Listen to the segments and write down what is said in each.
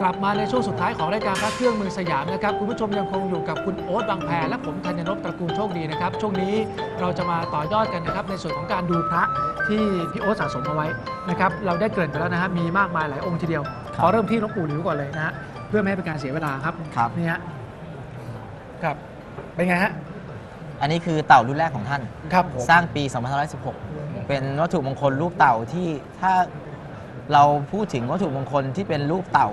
กลับมาในช่วงสุดท้ายของรายการพระเครื่องเมืองสยามนะครับคุณผู้ชมยังคงอยู่กับคุณโอ๊ตบางแพและผมธัญนพตระกูลโชคดีนะครับ ช่วงนี้เราจะมาต่อยอดกันนะครับในส่วนของการดูพระที่พี่โอ๊ตสะสมเอาไว้นะครับเราได้เกริ่นไปแล้วนะฮะมีมากมายหลายองค์ทีเดียวครับขอเริ่มที่หลวงปู่หลิวก่อนเลยนะฮะเพื่อไม่ให้เป็นการเสียเวลาครับครับนี่ฮะครับเป็นไงฮะอันนี้คือเต่ารุ่นแรกของท่านครับผมสร้างปี2516 เป็นวัตถุมงคลรูปเต่าที่ถ้าเราพูดถึงวัตถุมงคลที่เป็นรูปเต่า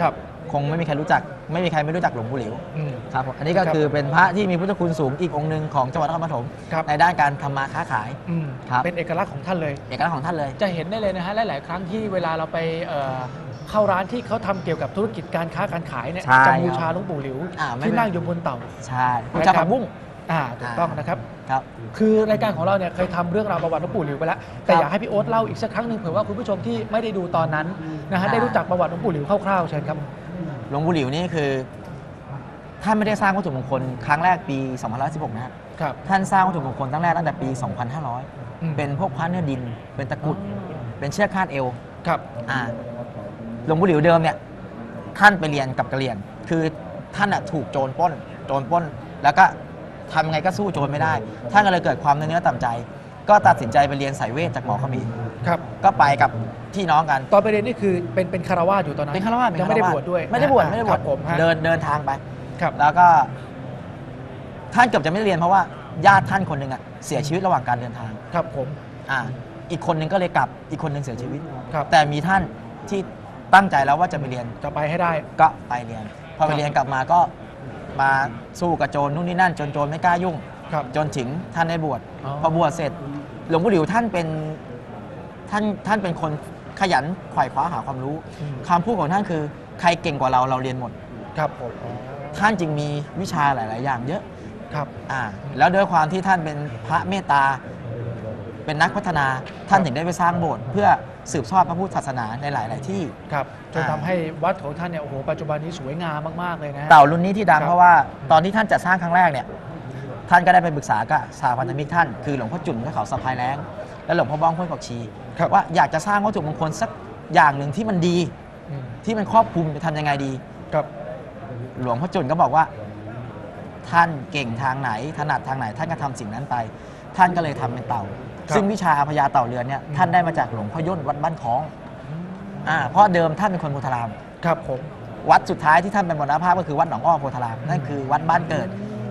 ครับ คงไม่มีใครรู้จัก ไม่มีใครไม่รู้จักหลวงปู่หลิวอืม ครับผมอันนี้ก็ครับคือเป็นพระที่มีพุทธคุณสูงอีกองค์หนึ่งของจังหวัดนครปฐมครับ ในด้านการทำมาค้าขาย อืมครับ เป็นเอกลักษณ์ของท่านเลย เอกลักษณ์ของท่านเลย จะเห็นได้เลยนะฮะหลาย ๆ ครั้งที่เวลาเราไปเอ่อเข้าร้านที่เขาทำเกี่ยวกับธุรกิจการค้าการขายเนี่ยใช่จะบูชาหลวงปู่หลิวอ่าไม่ที่เป็น นั่งอยู่บนเต่า ใช่คุณนะครับจาผักบุ้ง อ่าถูกต้องนะครับ ครับ คือรายการของเราเนี่ยเคยทำเรื่องราวประวัติหลวงปู่หลิวไปแล้วแต่ครับอยากให้พี่โอ๊ตเล่าอีกสักครั้งหนึ่งเผื่อว่าคุณผู้ชมที่ไม่ได้ดูตอนนั้นนะฮะอ่าได้รู้จักประวัติหลวงปู่หลิวคร่าวๆเชิญครับ หลวงปู่หลิวนี่คือ ท่านไม่ได้สร้างวัตถุมงคลครั้งแรกปี2516นะครับ ครับ ท่านสร้างวัตถุมงคลตั้งแรกตั้งแต่ปีอืม2500 เป็นพวกพระเนื้อดิน เป็นตะกรุด เป็นเชือกคาดเอว ครับ อ่าหลวงปู่หลิวเดิมเนี่ยท่านไปเรียนกับกะเหรี่ยง คือท่านน่ะถูกโจรปล้น โจรปล้น แล้วก็ ทำไงก็สู้โจรไม่ได้ ท่านก็เลยเกิดความเนื้อเนื้อต่ำใจ ก็ตัดสินใจไปเรียนสายเวทจากหมอเขมิ้นครับ ก็ไปกับพี่น้องกัน ตอนไปเรียนนี่คือเป็นเป็นคารวาสอยู่ตอนนั้นเป็นฆราวาสยังไม่ได้บวชด้วยไม่ได้บวชอ่าไม่ได้บควรัชบผมฮะเดินเดินทางไป ครับ แล้วก็ ท่านเกือบจะไม่ได้เรียนเพราะว่าญาติท่านคนหนึ่งอะเสียชีวิตระหว่างการเดินทาง ครับผมอ่า อีกคนหนึ่งก็เลยกลับอีกคนหนึ่งเสียชีวิต ครับแต่มีท่านที่ตั้งใจแล้วว่าจะไปเรียน จะไปให้ได้ ก็ไปเรียน พอคไปรับเรียนกลับมาก็ มาสู้กับโจรนู่นนี่นั่นจนโจรไม่กล้ายุ่ง ครับ จนถึงท่านได้บวชอ๋อ พอบวชเสร็จ หลวงปู่หลิวท่านเป็นท่านท่านเป็นคนขยันไขว่คว้าหาความรู้อืมคำพูดของท่านคือ ใครเก่งกว่าเราเราเรียนหมด ครับผมอ๋อท่านจึงมีวิชาหลาย ๆ อย่างเยอะ ครับ อ่าแล้วด้วยความที่ท่านเป็นพระเมตตา เป็นนักพัฒนาท่านถึงได้ไปสร้างโบสถ์เพื่อ สืบทอดพระพุทธศาสนาในหลาย ๆ ที่ ครับจนอ่าทำให้วัดของท่านเนี่ยโอ้โหปัจจุบันนี้สวยงามมากๆเลยนะฮะเต่ารุ่นนี้ที่ดังครับ เพราะว่าตอนที่ท่านจัดสร้างครั้งแรกเนี่ยท่านก็ได้ไปปรึกษากับสาพันธมิตรท่านคือหลวงพ่อจุนกับเขาสะพายแรงและหลวงพ่อบ้องห้วยผักชี ครับ ว่าอยากจะสร้างวัตถุมงคลสักอย่างหนึ่งที่มันดีอืมที่มันครอบคลุมจะทำยังไงดี ครับ หลวงพ่อจุนก็บอกว่า ท่านเก่งทางไหนถนัดทางไหนท่านก็ทำสิ่งนั้นไป ท่านก็เลยทำเป็นเต่าครับ ซึ่งวิชาพญาเต่าเรือนเนี่ยอืมท่านได้มาจากหลวงพ่อย่นวัดบ้านคลองอ่าเพราะเดิมท่านเป็นคนโพธาราม ครับผม วัดสุดท้ายที่ท่านเป็นมรณภาพก็คือวัดหนองอ้อโพธารามนั่นคือวัดบ้านเกิด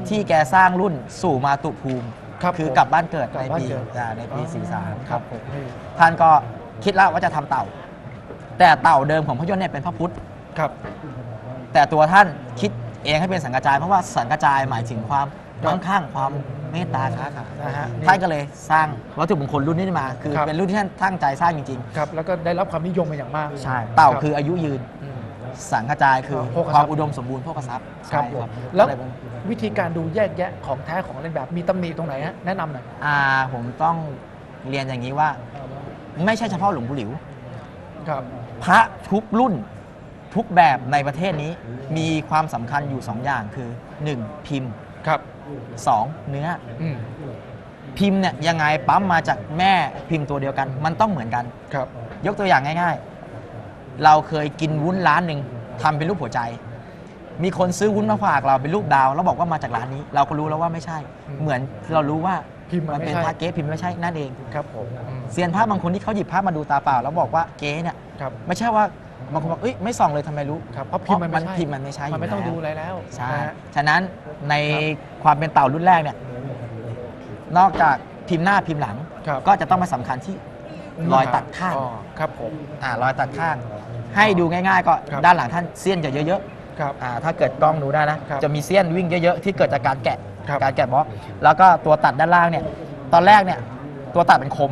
ที่แกสร้างรุ่นสู่มาตุภูมิครับคือผมกลับบ้านเกิดกลับในบ้านปีเกิด อ่าในปีอ๋อ43ครับผมนี่ท่านก็คิดแล้วว่าจะทำเต่า แต่เต่าเดิมของพระยนต์เนี่ยเป็นพระพุทธ ครับ แต่ตัวท่านคิดเองให้เป็นสังกระจายเพราะว่าสังกระจายหมายถึงความ มั่งคั่งความเมตตาค้าขายนะฮะนี่ท่านก็เลยสร้างวัตถุมงคลรุ่นนี้มา คือครับ เป็นรุ่นที่ท่านตั้งใจสร้างจริงครับแล้วก็ได้รับความนิยมเป็นอย่างมากๆ ใช่ เต่าครับคืออายุยืนมสังกระจายคือโภคทรัพย์ ความอุดมสมบูรณ์โภคทรัพย์ครับใช่ผมแล้วก็เยเป็นวิธีการดูแยกแยะของแท้ของเล่นแบบมีตำหนิตรงไหนฮะแนะนำหน่อย อ่าผมต้องเรียนอย่างนี้ว่า ไม่ใช่เฉพาะหลวงปู่หลิว ครับ พระทุกรุ่นทุกแบบในประเทศนี้มีความสำคัญอยู่ 2 อย่างคือ 1. พิมพ์ ครับ 2. เนื้ออืมพิมพ์เนี่ยยังไงปั๊มมาจากแม่พิมพ์ตัวเดียวกัน มันต้องเหมือนกัน ครับ ยกตัวอย่างง่ายๆ เราเคยกินวุ้นร้านหนึ่งทำเป็นรูปหัวใจ มีคนซื้อวุ้นมาฝากเราเป็นรูปดาว แล้วบอกว่ามาจากร้านนี้ เราก็รู้แล้วว่าไม่ใช่ อืมเหมือนเรารู้ว่าพิมพ์มันมันเป็นไม่ใช่ พระเก๊พิมพ์ไม่ใช่นั่นเองครับผมอืมเซียนพระบางคนที่เขาหยิบพระมาดูตาเปล่า แล้วบอกว่าเก๊เนี่ย ครับ ไม่ใช่ว่า บางคนบอกเอ้ยไม่ส่องเลยทำไมรู้ครับเพราะพิมพ์มันไม่ใช่ พิมพ์มันไม่ใช่มันไม่ยู่ต้องแล้วดูอะไรแล้วใช่นะฮะ ฉะนั้นในความเป็นเต่ารุ่นแรกเนี่ยนอกจากพิมพ์หน้าพิมพ์หลัง ครับ ก็จะต้องมาสำคัญที่ รอยตัดข้าง อ๋อครับผม อ่ารอยตัดข้าง ให้ดูง่ายๆ ก็ครับ ด้านหลังท่านเสี้ยนจะเยอะครับ ๆอ่าถ้าเกิดกล้องดูได้นะ ครับจะมีเสี้ยนวิ่งเยอะๆ ที่เกิดจากการแกะครับ การแกะบล็อกแล้วก็ตัวตัดด้านล่างเนี่ยตอนแรกเนี่ยตัวตัดเป็นคม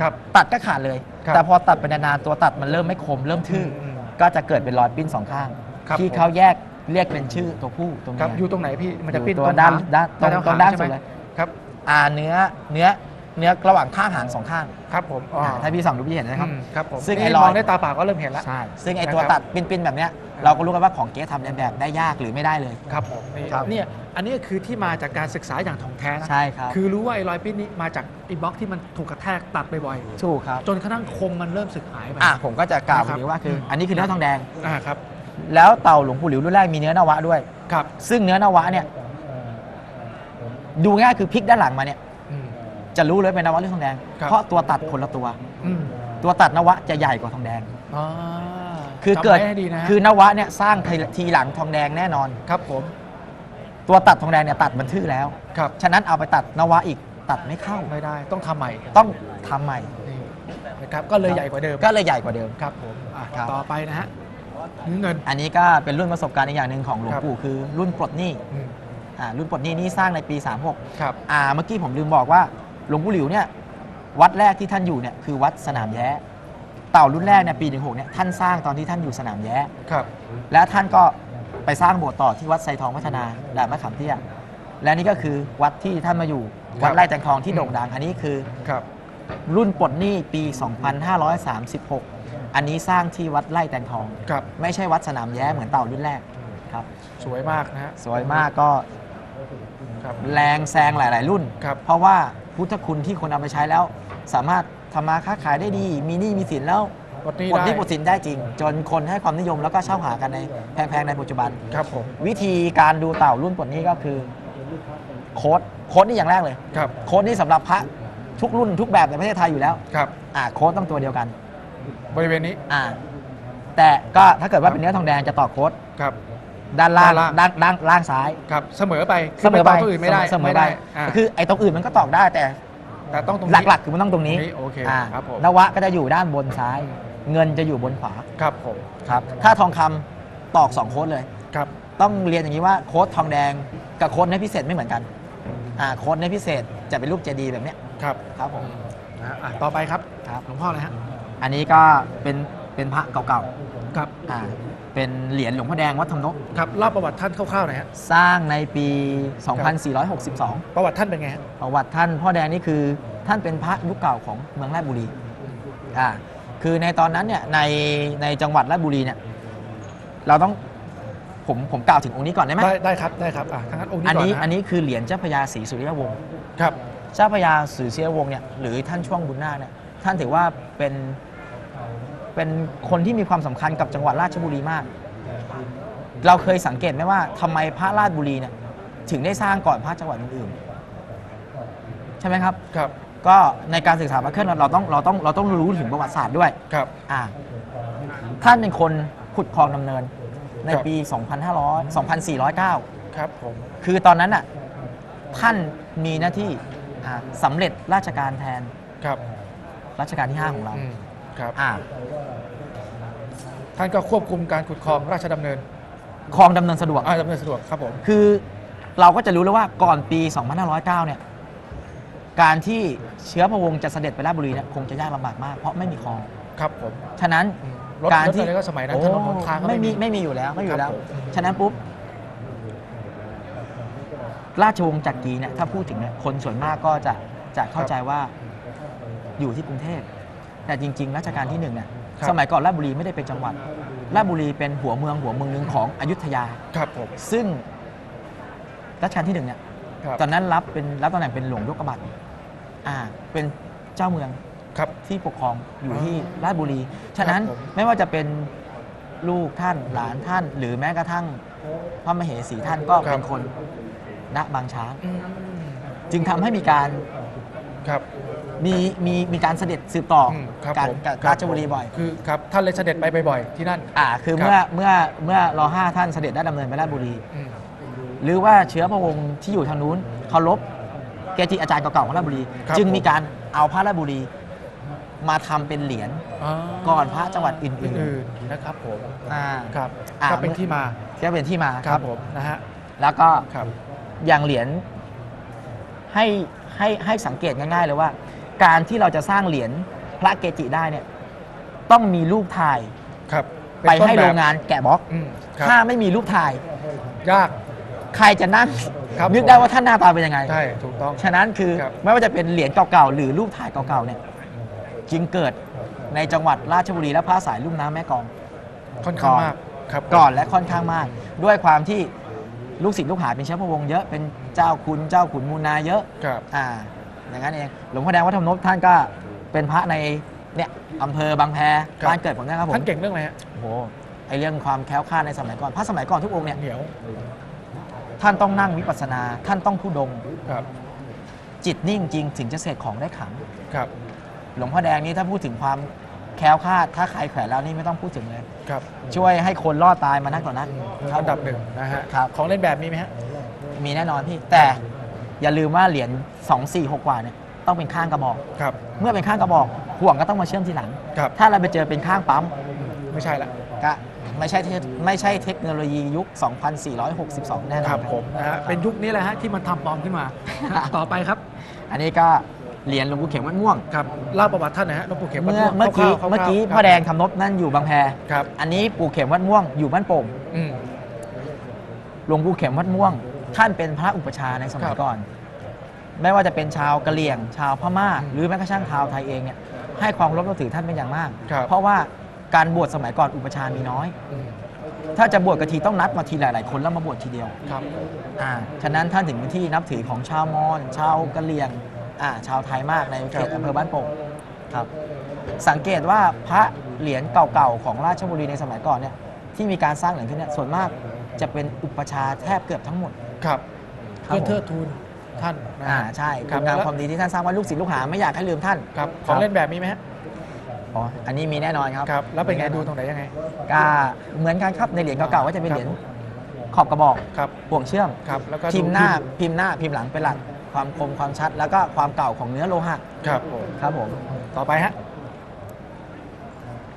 ครับ ตัดก็ขาดเลย ครับแต่พอตัดไปนานๆตัวตัดมันเริ่มไม่คมเริ่มทื่ออม ก็จะเกิดเป็นรอยปิ้นสองข้าง ครับที่ผมเขาแยกเรียกเป็นชื่อตัวผู้ตัวครับเมียอยู่ตรงไหนพี่มันจะปิ้นอยู่ตัวตรงด้านหงด้านตรงแถวตรงด้านใช่ไหมสุดเลยครับ อ่าเนื้อเนื้อ เนื้อระหว่างข้างหางสองข้างครับผมอ๋ออ่าถ้าพี่ส่องดูพี่เห็นนะครับ อืมครับผมซึ่งนี่ไอ้รอย มองด้วยตาเปล่าก็เริ่มเห็นแล้ว ใช่ซึ่งไอนะครับตัวตัดปิ้นๆแบบเนี้ยเราก็รู้กันว่าของเก๊ทำเลียนแบบได้ยากหรือไม่ได้เลย ครับผมนี่ครับ เนี่ยอันนี้คือที่มาจากการศึกษาอย่างถ่องแท้นะใช่ครับคือรู้ว่าไอ้รอยปิ้นนี้มาจากไอ้บล็อกที่มันถูกกระแทกตัดบ่อยถูกครับ ๆจนกระทั่งคมมันเริ่มสึกหายไป อะผมก็จะกล่าวนะครับนี้ว่าคืออมอันนี้คือเนื้อทองแดง อ่าครับแล้วเต่าหลวงปู่หลิวรุ่นแรกมีเนื้อนวะด้วย ครับซึ่งเนื้อนวะเนี่ยดูง่ายคือพลิกด้านหลังมาเนี่ยอืม จะรู้เลยเป็นนวะหรือทองแดง ครับ เพราะตัวตัดคนละตัว อืมตัวตัดนวะจะใหญ่กว่าทองแดง อ่าคือจำเกิดไว้ให้ดีนะฮะคือนวะเนี่ยสร้างทีทีหลังทองแดงแน่นอน ครับผมตัวตัดทองแดงเนี่ยตัดบันทึกแล้ว ครับฉะนั้นเอาไปตัดนวะอีกตัดไม่เข้า ไม่ได้ต้องทำใหม่ต้องทำใหม่ นี่นะครับก็เลยใหญ่กว่าเดิมก็เลยใหญ่กว่าเดิม ครับผมอะครับ ต่อไปนะฮะเงิน อันนี้ก็เป็นรุ่นประสบการณ์อีกอย่างหนึ่งของหลวงครับ ปู่คือรุ่นปลดหนี้อืมอ่ารุ่นปลดหนี้นี่สร้างในปี36ครับอ่าเมื่อกี้ผมลืมบอกว่า หลวงปู่หลิวเนี่ยวัดแรกที่ท่านอยู่เนี่ยคือวัดสนามแย้ เต่ารุ่นแรกเนี่ยปี16เนี่ยท่านสร้างตอนที่ท่านอยู่สนามแย้ ครับ และท่านก็ไปสร้างโบสถ์ต่อที่วัดไซทองพัฒนาด่านมะขามเตี้ยและนี่ก็คือวัดที่ท่านมาอยู่วัดไร่แตงทองที่โด่งดัง อันนี้คือครับ รุ่นปลดหนี้ปี 2536 อันนี้สร้างที่วัดไร่แตงทอง ครับ ไม่ใช่วัดสนามแย้เหมือนเต่ารุ่นแรกครับสวยมากนะฮะสวยมากก็ครับ แรงแซงหลาย ๆ รุ่น ครับ เพราะว่า พุทธคุณที่คนเอาไปใช้แล้ว สามารถทำมาค้าขายได้ดี มีหนี้มีสินแล้วปลดหนี้ปลดหได้นี้ปลดสินได้จริง จนคนให้ความนิยมแล้วก็เช่าหากันในแพงๆในปัจจุบัน ครับผมวิธีการดูเต่ารุ่นปลดหนี้ก็คือโค้ดโค้ดนี่อย่างแรกเลย ครับโค้ดนี่สำหรับพระทุกรุ่นทุกแบบในประเทศไทยอยู่แล้วครับ อ่าโค้ดต้องตัวเดียวกันบริเวณนี้อ่าแต่ก็ถ้าเกิดว่าเป็นเนื้อทองแดงจะต่อโค้ดครับ ด้านล่างด้านล่าง ด้านด้านล่างซ้ายครับเสมอไปเสมอไปขึ้นต่ตัวอื่นไม่ได้เสมอไม่ไปได้อ่าคือไอ้ตรงอื่นมันก็ตอกได้แต่แต่ต้องตรงนี้ หลักๆคือมันต้องตรงนี้ตรงนี้โอเคอ่าครับผม นวะก็จะอยู่ด้านบนซ้าย เงินจะอยู่บนขวาครับผมครับถ้าทองคำตอก2โค้ดเลย ครับต้องเรียนอย่างนี้ว่าโค้ดทองแดงกับโค้ดเนื้อพิเศษไม่เหมือนกันอ่าโค้ดเนื้อพิเศษจะเป็นรูปเจดีย์แบบเนี้ยครับครับผมนะฮะอะต่อไปครับครับ หลวงพ่ออะไรฮะอันนี้ก็เป็นเป็นพระเก่าครับ ๆอ่า เป็นเหรียญหลวงพ่อแดงวัดธรรมนกครับเล่าประวัติท่านคร่าวๆหน่อยฮะสร้างในปี 2462 ประวัติท่านเป็นไงฮะประวัติท่านพ่อแดงนี่คือท่านเป็นพระยุคเก่าของเมืองราชบุรีอ่าคือในตอนนั้นเนี่ยในในจังหวัดราชบุรีเนี่ยเราต้องผมผมกล่าวถึงองค์นี้ก่อนได้ไหมได้ได้ครับได้ครับอะทางนั้นองค์นี้อันก่อนนี้นะอันนี้คือเหรียญเจ้าพระยาศรีสุริยวงศ์ ครับ เจ้าพระยาศรีสุริยวงศ์เนี่ยหรือท่านช่วงบุญนาคเนี่ยท่านถือว่าเป็น เป็นคนที่มีความสำคัญกับจังหวัดราชบุรีมาก เราเคยสังเกตไหมว่าทำไมพระราชบุรีเนี่ยถึงได้สร้างก่อนพระจังหวัดอื่นๆใช่ไหมครับครับ ก็ในการศึกษาพระเครื่องเราต้องเราต้องเราต้องรู้ถึงประวัติศาสตร์ด้วยครับอ่าท่านเป็นคนขุดคลองดำเนินในครับปี 2500 2409 ครับผม คือตอนนั้นน่ะท่านมีหน้าที่อ่าสำเร็จราชการแทน ครับ รัชกาลที่ 5 ของเราอืมครับอ่า ท่านก็ควบคุมการขุดคลองราชดำเนินคลองดำเนินสะดวก อ่าดำเนินสะดวกครับผม คือเราก็จะรู้แล้วว่าก่อนปี 2509 เนี่ย การที่เชื้อพระวงศ์จะเสด็จไปราชบุรีเนี่ยคงจะยากลำบากมากเพราะไม่มีคลอง ครับผมฉะนั้น อืมรถการรถที่อะไรก็สมัยนั้นโอ้ถนนหนทางก็ ไม่มีไม่มีอยู่แล้วไม่มีอยู่แล้ว ครับผม ฉะนั้นปุ๊บ ราชวงศ์จักรีเนี่ยถ้าพูดถึงเนี่ยคนส่วนมากก็จะจะเข้าใจว่าอยู่ที่กรุงเทพแต่จริง ๆ รัชกาลที่หนึ่งเนี่ย ครับ สมัยก่อนราชบุรีไม่ได้เป็นจังหวัดราชบุรีเป็นหัวเมืองหัวเมืองหนึ่งของอยุธยา ครับผมซึ่งรัชกาลที่หนึ่งเนี่ย ครับตอนนั้นรับเป็นรับตำแหน่งเป็นหลวงยกกบัตรอ่า เป็นเจ้าเมืองครับ ที่ปกครองอยู่อ๋อที่ราชบุรี ฉะนั้นครับผม ไม่ว่าจะเป็นลูกท่านหลานท่าน หรือแม้กระทั่งพระมเหสีท่านก็เป็นคนณบางช้าง อืมจึงทำให้มีการครับ มีมีมีการเสด็จสืบต่ออมครับการผมกับครับราชบุรีบ่อยคือครับท่านเลยเสด็จไปบ่อยๆที่นั่น อ่าคือครับ เมื่อเมื่อเมื่อรอห้าท่านเสด็จได้ดำเนินไปราชบุรี อืม หรือว่าเชื้อพระวงศ์ที่อยู่ทางนู้นเคารพเกจิอาจารย์เก่าๆของราชบุรี ครับจึงผม มีการเอาพระราชบุรีมาทำเป็นเหรียญอ๋อก่อนพระจังหวัดอื่นอื่นๆนะครับผมๆอ่า ครับอ่า ก็เป็นที่มาก็เป็นที่มาครับผมนะฮะแล้วก็ครับอย่างเหรียญให้ให้ให้สังเกตง่ายๆเลยว่า การที่เราจะสร้างเหรียญพระเกจิได้เนี่ยต้องมีรูปถ่ายครับไปเนต้นให้แบบโรงงานแกะบล็อก อืมครับถ้าไม่มีรูปถ่าย ยาก ใครจะนั่งครับนึกผมได้ว่าท่านหน้าตาเป็นยังไง ใช่ถูกต้อง ฉะนั้นคือครับ ไม่ว่าจะเป็นเหรียญเก่าๆหรือรูปถ่ายเก่าๆเนี่ยจึงเกิดในจังหวัดราชบุรีและภาคสายลุ่มน้ำแม่กลอง ค่อนข้างก่อน มากครับก่อนและค่อนข้างมาก ด้วยความที่ลูกศิษย์ลูกหาเป็นเชื้อพระวงศ์เยอะเป็นเจ้าคุณเจ้าขุนมูลนาเยอะครับ อ่า อย่างนั้นเองหลวงพ่อแดงวัดธรรมนพท่านก็เป็นพระในเนี่ยอำเภอบางแพครับบ้านเกิดผมนะครับผมท่านเก่งเรื่องอะไรฮะโอ้โหไอ้เรื่องความแคล้วคลาดในสมัยก่อนพระสมัยก่อนทุกองค์เนี่ยเหนียวท่านต้องนั่งวิปัสสนา ท่านต้องผู้ดงครับ จิตนิ่งจริงถึงจะเสกของได้ขลังครับ หลวงพ่อแดงนี่ถ้าพูดถึงความแคล้วคลาดถ้าใครแขวนแล้วนี่ไม่ต้องพูดถึงเลยครับ ช่วยให้คนรอดตายมานักต่อนักอันดับหนึ่งนะฮะครับของเล่นแบบมีไหมฮะมีแน่นอนพี่แต่ อย่าลืมว่าเหรียญ2 4 6กว่าเนี่ยต้องเป็นข้างกระบอก ครับ เมื่อเป็นข้างกระบอกห่วงก็ต้องมาเชื่อมทีหลัง ครับ ถ้าเราไปเจอเป็นข้างปั๊มไม่ใช่ละ ก็ไม่ใช่เทคไม่ใช่เทคโนโลยียุค 2462 แน่นอนครับผมนะฮะ เป็นยุคนี้แหละฮะที่มันทำปลอมขึ้นมา ต่อไปครับ อันนี้ก็เหรียญหลวงปู่เข็มวัดม่วง ครับเล่าประวัติท่านหนะฮะหลวงปู่เข็มวัดเมื่อวงเมื่อกี้คร่าวๆเมื่อกี้คร่าวๆพ่อแดงทำนบนั่นอยู่บางแพ ครับ อันนี้ปู่เข็มวัดม่วงอยู่บ้านโป่ง อืม หลวงปู่เข็มวัดม่วง ท่านเป็นพระอุปชฌาย์ในสมัคยรับก่อน ไม่ว่าจะเป็นชาวกะเหรี่ยง ชาวพม่าอืมหรือแม้กระทั่งชาวไทยเองเนี่ยให้ความเคารพนับถือท่านเป็นอย่างมาก ครับเพราะว่าการบวชสมัยก่อนอุปชฌาย์มีน้อย อืม ถ้าจะบวชกะทีต้องนัดมาทีหลาย ๆ คนแล้วมาบวชทีเดียวครับ อ่าฉะนั้นท่านถึงเป็นที่นับถือของชาวมอญชาวกะเหรี่ยงอ่าชาวไทยมากในเขตอำเภอบ้านโป่งครับสังเกตว่าพระเหรียญเก่า ๆ ของราชบุรีในสมัยก่อนเนี่ยที่มีการสร้างเหรียญขึ้นเนี่ยส่วนมากจะเป็นอุปชฌาย์แทบเกือบทั้งหมดครับครับเพื่อเทิดทูน ท่านนะอ่าฮะใช่ครัคุบณงามแล้วความดีที่ท่านสร้างไว้ลูกศิษย์ลูกหาไม่อยากให้ลืมท่านครับของเล่นแบบมีไหมฮะอ๋ออันนี้มีแน่นอนครับครับ แล้วเป็นไงดูตรงไหนยังไงก็เหมือนกันครับในเหรียญเก่าๆก็จะเป็นเหรียญขอบกระบอกครับห่วงเชื่อมครับแล้วก็พิมพ์หน้าดูพิมพ์หน้าพิมพ์หลังเป็นหลักความคมความชัด แล้วก็ความเก่าของเนื้อโลหะครับผมครับผมต่อไปฮะ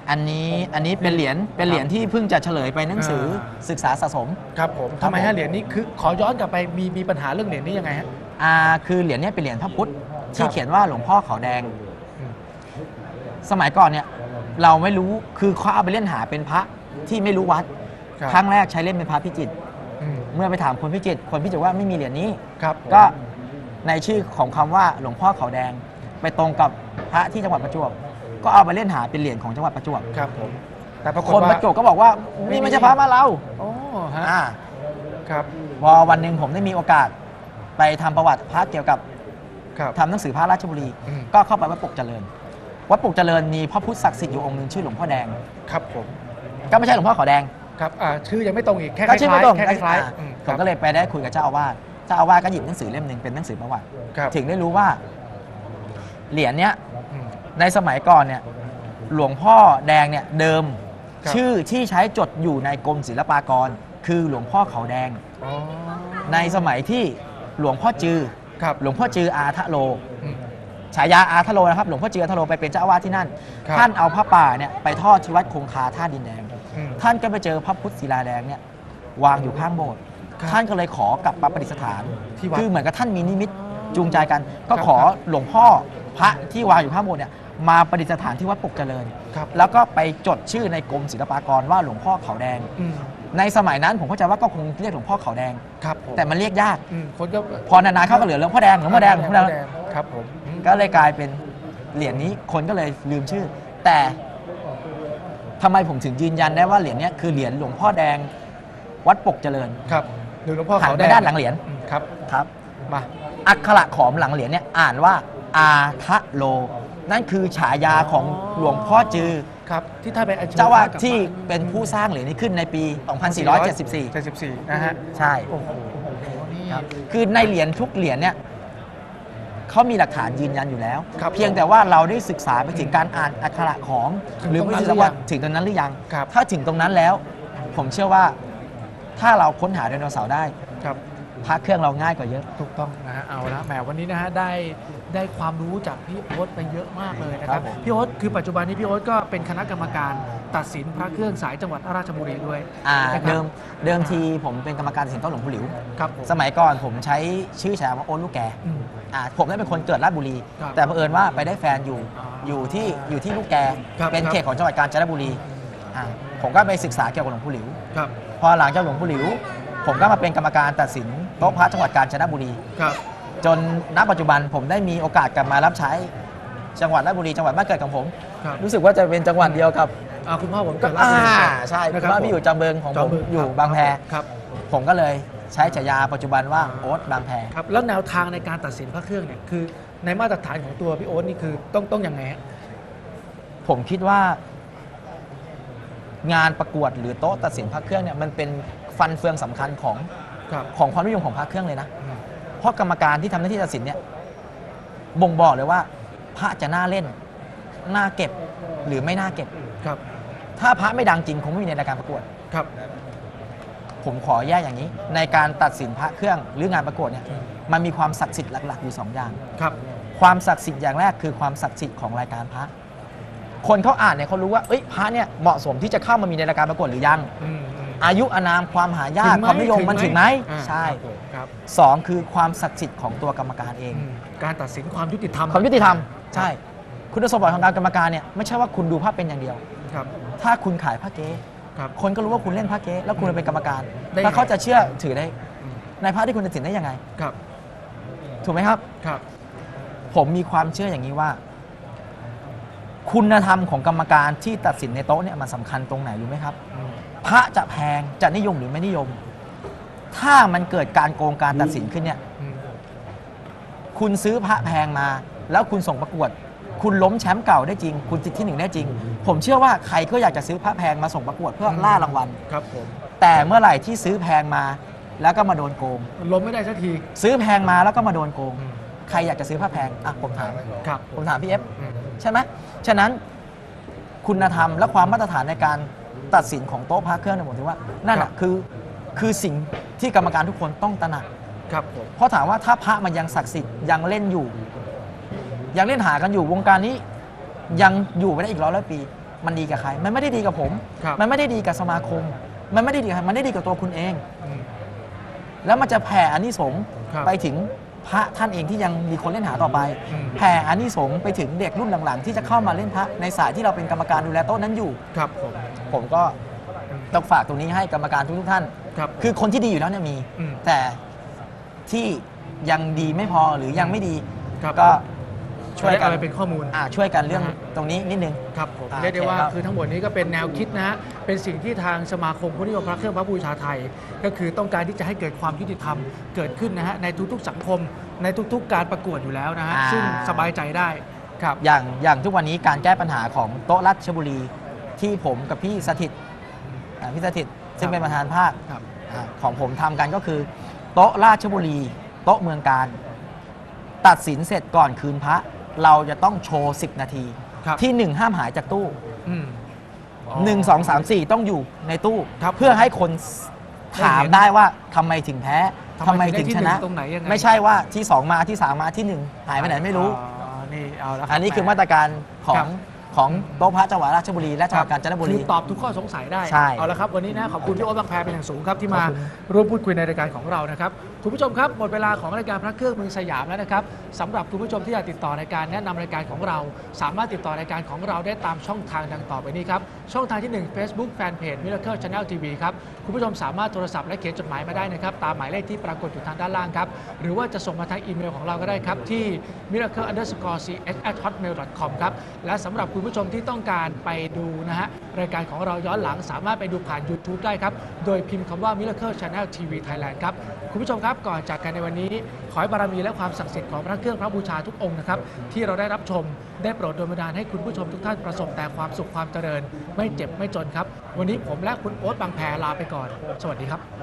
อันนี้อันนี้เป็นเหรียญเป็นเหรียญที่เพิ่งจะเฉลยไปหนังสืออ่าศึกษาสะสม ครับผมครับทำไมผมฮะเหรียญนี้คือขอย้อนกลับไปมีมีปัญหาเรื่องเหรียญนี้ยังไงฮะ อ่าคือเหรียญเนี้ยเป็นเหรียญพระพุทธคที่รับเขียนว่าหลวงพ่อเขาแดงอืมสมัยก่อนเนี่ยเราไม่รู้คือเขาเอาไปเล่นหาเป็นพระที่ไม่รู้วัด ครับครั้งแรกใช้เล่นเป็นพระพิจิตรอืมเมื่อไปถามคนพิจิตรคนพิจิตรว่าไม่มีเหรียญนี้ ครับก็ในชื่อของคำว่าหลวงพ่อเขาแดง ไปตรงกับพระที่จังหวัดประจวบ ก็เอาไปเล่นหาเป็นเหรียญของจังหวัดประจวบ ครับผมแต่ปรากฏคนว่า ประจวบก็บอกว่านี่ไม่ใช่พระมานเราโอ้ฮะอ่าครับ พอวันหนึ่งผมได้มีโอกาส ไปทำประวัติพระเกี่ยวกับครับ ทำหนังสือพระราชบุรี อืม ก็เข้าไปวัดปกเจริญ วัดปกเจริญมีพระพุทธศักดิ์สิทธิ์อยู่องค์หนึ่งชื่อหลวงพ่อแดง ครับผมก็ไม่ใช่หลวงพ่อเขาแดง ครับอ่าชื่อยังไม่ตรงอีกแค่คก็ล้ายชื่อไม่ตรงๆแค่คล้ายอ่าๆอืมผมก็เลยไปได้คุยกับเจ้าอาวาสเจ้าอาวาสก็หยิบหนังสือเล่มหนึ่งเป็นหนังสือประวัติ ครับถึงได้รู้ว่า เหรียญเนี้ยอืม ในสมัยก่อนเนี่ย หลวงพ่อแดงเนี่ยเดิม ครับ ชื่อที่ใช้จดอยู่ในกรมศิลปากร คือหลวงพ่อเขาแดง อ๋อในสมัยที่ หลวงพ่อจือครับ หลวงพ่อจืออาทะโลอืมฉายาอาทะโลนะครับ หลวงพ่อจืออาทะโลไปเป็นเจ้าอาวาสที่นั่น ครับท่านเอาพระป่าเนี่ยไปทอดที่วัดคงคาท่าดินแดง อืมท่านก็ไปเจอพระพุทธศิลาแดงเนี่ยวางอยู่ข้างโบสถ์ ครับท่านก็เลยขอกลับมาประดิษฐาน ที่วัดคือเหมือนกับท่านมีนิมิตจูงใจกัน ก็ครับขอหลวงพ่อพระที่วางอยู่ข้างโบสถ์เนี่ยมาประดิษฐานที่วัดปกเจริญ ครับ แล้วก็ไปจดชื่อในกรมศิลปากรว่าหลวงพ่อเขาแดง อืม ในสมัยนั้นผมเข้าใจว่าก็คงเรียกหลวงพ่อเขาแดง ครับผมแต่มันเรียกยาก อืมคนก็พอนานๆเข้าก็เหลือหลวงพ่อแดงหลวงพ่อแดงหลวงพ่อแดง ครับผมอืมก็เลยกลายเป็นเหรียญนี้คนก็เลยลืมชื่อ แต่ทำไมผมถึงยืนยันได้ว่าเหรียญเนี้ยคือเหรียญหลวงพ่อแดงวัดปกเจริญ ครับหรือหลวงพ่อหันเขาไปแดงด้านหลังเหรียญ อืมครับ ครับ มาอักขระขอมหลังเหรียญเนี่ยอ่านว่าอาทะโล นั่นคือฉายาของหลวงพ่อจือ ครับที่ท่านไปอัญเชิญเจ้าว่าพระกลับที่มาเป็นผู้สร้างเหรียญนี้ขึ้นในปี 2474 74นะฮะใช่ โอ้โหนี่ครับคือในเหรียญทุกเหรียญเนี่ยเขามีหลักฐานยืนยันอยู่แล้ว ครับเพียงแต่ว่าเราได้ศึกษาไปถึงการอ่านอักขระของ ถึงหรือตรงนั้นไม่รู้ว่าหรือยังถึงตรงนั้นหรือยัง ครับ ถ้าถึงตรงนั้นแล้ว ผมเชื่อว่าถ้าเราค้นหาไดโนเสาร์ได้ครับ พระเครื่องเราง่ายกว่าเยอะ ถูกต้องนะฮะเอาละแหมวันนี้นะฮะได้ ได้ความรู้จากพี่โอ๊ตไปเยอะมากเลยนะคครัรับบผม พี่โอ๊ตคือปัจจุบันนี้พี่โอ๊ตก็เป็นคณะกรรมการตัดสินพระเครื่องสายจังหวัดราชบุรีด้วยอ่านะครับเดิมเดิมทีผมเป็นกรรมการตัดสินโต๊ะหลวงปู่หลิว ครับผมสมัยก่อนผมใช้ชื่อฉายาว่าโอนลูกแกอืม อ่าผมได้เป็นคนเกิดราชบุรี ครับแต่เผอิญว่าไปได้แฟนอยู่อ๋อออยู่ที่อยู่ที่ลูกแก ครับเป็นครับ เขตของจังหวัดกาญจนบุรีอ่าผมก็ไปศึกษาเกี่ยวกับหลวงปู่หลิว ครับพอหลังจากหลวงปู่หลิว ผมก็มาเป็นกรรมการตัดสินโต๊ะพระจังหวัดกาญจนบุรี ครับ จนณปัจจุบันผมได้มีโอกาสกลับมารับใช้จังหวัดราชบุรีจังหวัดบ้านเกิดของผม ครับรู้สึกว่าจะเป็นจังหวัดเดียวกับอ่าคุณพ่อผมเกิดราชอ่าบุรีใช่นะเพราะว่าพี่อยู่จำเบิงของจผอมบึอยู่ครับบางแพ ครับผมก็เลยใช้ฉายาปัจจุบันว่าโอ๊ตบางแพ ครับ แล้วแนวทางในการตัดสินพระเครื่องเนี่ยคือในมาตรฐานของตัวพี่โอ๊ตนี่คือต้องต้องยังไงฮะ ผมคิดว่า งานประกวดหรือโต๊ะตัดสินพระเครื่องเนี่ยมันเป็นฟันเฟืองสำคัญของครับ ของความนิยมของพระเครื่องเลยนะ อืม เพราะกรรมการที่ทำหน้าที่ตัดสินเนี่ยบ่งบอกเลยว่า พระจะน่าเล่นน่าเก็บหรือไม่น่าเก็บ ครับ ถ้าพระไม่ดังจริงคงไม่มีในรายการประกวด ครับ ผมขอแยกอย่างนี้ ในการตัดสินพระเครื่องหรืองานประกวดเนี่ยอืมมันมีความศักดิ์สิทธิ์หลัก ๆ อยู่สองอย่าง ครับ ความศักดิ์สิทธิ์อย่างแรกคือความศักดิ์สิทธิ์ของรายการพระ คนเขาอ่านเนี่ยเขารู้ว่าเอ้ยพระเนี่ยเหมาะสมที่จะเข้ามามีในรายการประกวดหรือยัง อืม อืมอายุอานามความหายากถึงไหความนิยมมันถึงไหมอ่าใช่ครับผมครับสองคือความศักดิ์สิทธิ์ของตัวกรรมการเอง อืมการตัดสินความยุติธรรมความยุติธรรม ใช่ คุณสมบัติของการกรรมการเนี่ยไม่ใช่ว่าคุณดูภาพเป็นอย่างเดียว ครับถ้าคุณขายผ้าเก๊ครับ คนก็รู้ว่าคุณเล่นผ้าเก๊แล้วคุณเป็นกรรมการได้ แล้วเขาจะเชื่อถือได้อืมในผ้าที่คุณตัดสินได้ยังไง ครับถูกไหมครับ ครับผมมีความเชื่ออย่างนี้ว่า คุณธรรมของกรรมการที่ตัดสินในโต๊ะเนี่ยมันสำคัญตรงไหนรู้ไหมครับ อืม พระจะแพงจะนิยมหรือไม่นิยม ถ้ามันเกิดการโกงการตัดสินขึ้นเนี่ยอืมคุณซื้อพระแพงมา แล้วคุณส่งประกวด คุณล้มแชมป์เก่าได้จริง คุณติดที่หนึ่งได้จริง ผมเชื่อว่าใครก็อยากจะซื้อพระแพงมาส่งประกวดเพื่อล่ารางวัล ครับผม แต่เมื่อไหร่ที่ซื้อแพงมาแล้วก็มาโดนโกง มันล้มไม่ได้สักที ซื้อแพงมาแล้วก็มาโดนโกงอืมใครอยากจะซื้อพระแพงอะผมถามครับผมถามพี่เอฟอืมใช่ไหมฉะนั้นคุณธรรมและความมาตรฐานในการ ตัดสินของโต๊ะพระเครื่องเนี่ยผมถือว่านั่นครัอะบคือคือสิ่งที่กรรมการทุกคนต้องตระหนัก ครับผม เพราะถามว่าถ้าพระมันยังศักดิ์สิทธิ์ยังเล่นอยู่ ยังเล่นหากันอยู่วงการนี้ ยังอยู่ไปได้อีกร้อยร้อยปี มันดีกับใคร มันไม่ได้ดีกับผม ครับ มันไม่ได้ดีกับสมาคม มันไม่ได้ดีกับใครมันได้ดีกับตัวคุณเองอืมแล้วมันจะแผ่อานิสงส์ครับ ไปถึง พระท่านเองที่ยังมีคนเล่นหาต่อไปอืม แผ่อานิสงส์ไปถึงเด็กรุ่นหลังๆ ที่จะเข้ามาเล่นพระในสายที่เราเป็นกรรมการดูแลโต๊ะนั้นอยู่ ครับผมผมก็ต้องฝากตรงนี้ให้กรรมการทุกๆท่าน ครับคือคนที่ดีอยู่แล้วเนี่ยมีอืมแต่ที่ยังดีไม่พอหรือยังไม่ดี ครับก็ ช่ช่ววยยกักันนไปเป็นข้อมูลอ่าช่วยกันเรื่องนะฮะตรงนี้นิดนึง ครับผมอ่าเรียกได้ว่าโอเคครับ คือทั้งหมดนี้ก็เป็นแนวคิดนะฮะเป็นสิ่งที่ทางสมาคมผู้นิยมพระเครื่องพระบูชาไทย ก็คือต้องการที่จะให้เกิดความยุติธรรมเกิดขึ้นนะฮะในทุกๆสังคม ในทุกๆ การประกวดอยู่แล้วนะฮะอ่า ซึ่งสบายใจได้ครับ อย่างอย่างทุกวันนี้การแก้ปัญหาของโต๊ะรัชบุรีที่ผมกับพี่สถิตอ่าพี่สถิตซึ่งเป็นประธานภาค ครับ อ่าของผมทำกันก็คือโต๊ะราชบุรี โต๊ะเมืองการ ตัดสินเสร็จก่อนคืนพระ เราจะต้องโชว์ 10 นาที ครับ ที่ 1 ห้ามหายจากตู้ อืม1 2 3 4 ต้องอยู่ในตู้ ครับเพื่อให้คนถามได้ว่าทำไมถึงแพ้ทำทำไมไมถึถึงงได้ที่ชนะ หนึ่งตรงไหนยังไง ไม่ใช่ว่าที่ 2 มาที่ 3 มาที่ 1 หายไปไหนไม่รู้ อ๋อนี่เอาละรับอันนี้คือมาตรการขอครังบ ของโต๊ะพระจังหวัดราชบุรีและจังหวัดกาญจนบุรี คือตอบทุกข้อสงสัยได้ ใช่เอาละครับ วันนี้นะขอบคุณพี่โอ๊ตบางแพรเป็นอย่างสูงครับที่มาขอบคุณร่วมพูดคุยในรายการของเรานะครับ คุณผู้ชมครับ หมดเวลาของรายการพระเครื่องเมืองสยามแล้วนะครับสำหรับคุณผู้ชมที่อยากติดต่อรายการแนะนำรายการของเรา สามารถติดต่อรายการของเราได้ตามช่องทางดังต่อไปนี้ครับ ช่องทางที่ 1 Facebook Fanpage Miracle Channel TV ครับ คุณผู้ชมสามารถโทรศัพท์และเขียนจดหมายมาได้นะครับ ตามหมายเลขที่ปรากฏอยู่ทางด้านล่างครับ หรือว่าจะส่งมาทางอีเมลของเราก็ได้ครับที่ miracle underscore ch at hotmail com ครับ และสำหรับคุณผู้ชมที่ต้องการไปดูนะฮะรายการของเราย้อนหลังสามารถไปดูผ่าน YouTube ได้ครับ โดยพิมพ์คำว่า Miracle Channel TV Thailand ครับ คุณผู้ชมครับก่อนจากกันในวันนี้ ขอให้บารมีและความศักดิ์สิทธิ์ของพระเครื่องพระบูชาทุกองค์นะครับที่เราได้รับชมได้โปรดโดยบันดาลให้คุณผู้ชมทุกท่านประสบแต่ความสุขความเจริญ ไม่เจ็บไม่จนครับ วันนี้ผมและคุณโอ๊ตบางแพรลาไปก่อน สวัสดีครับ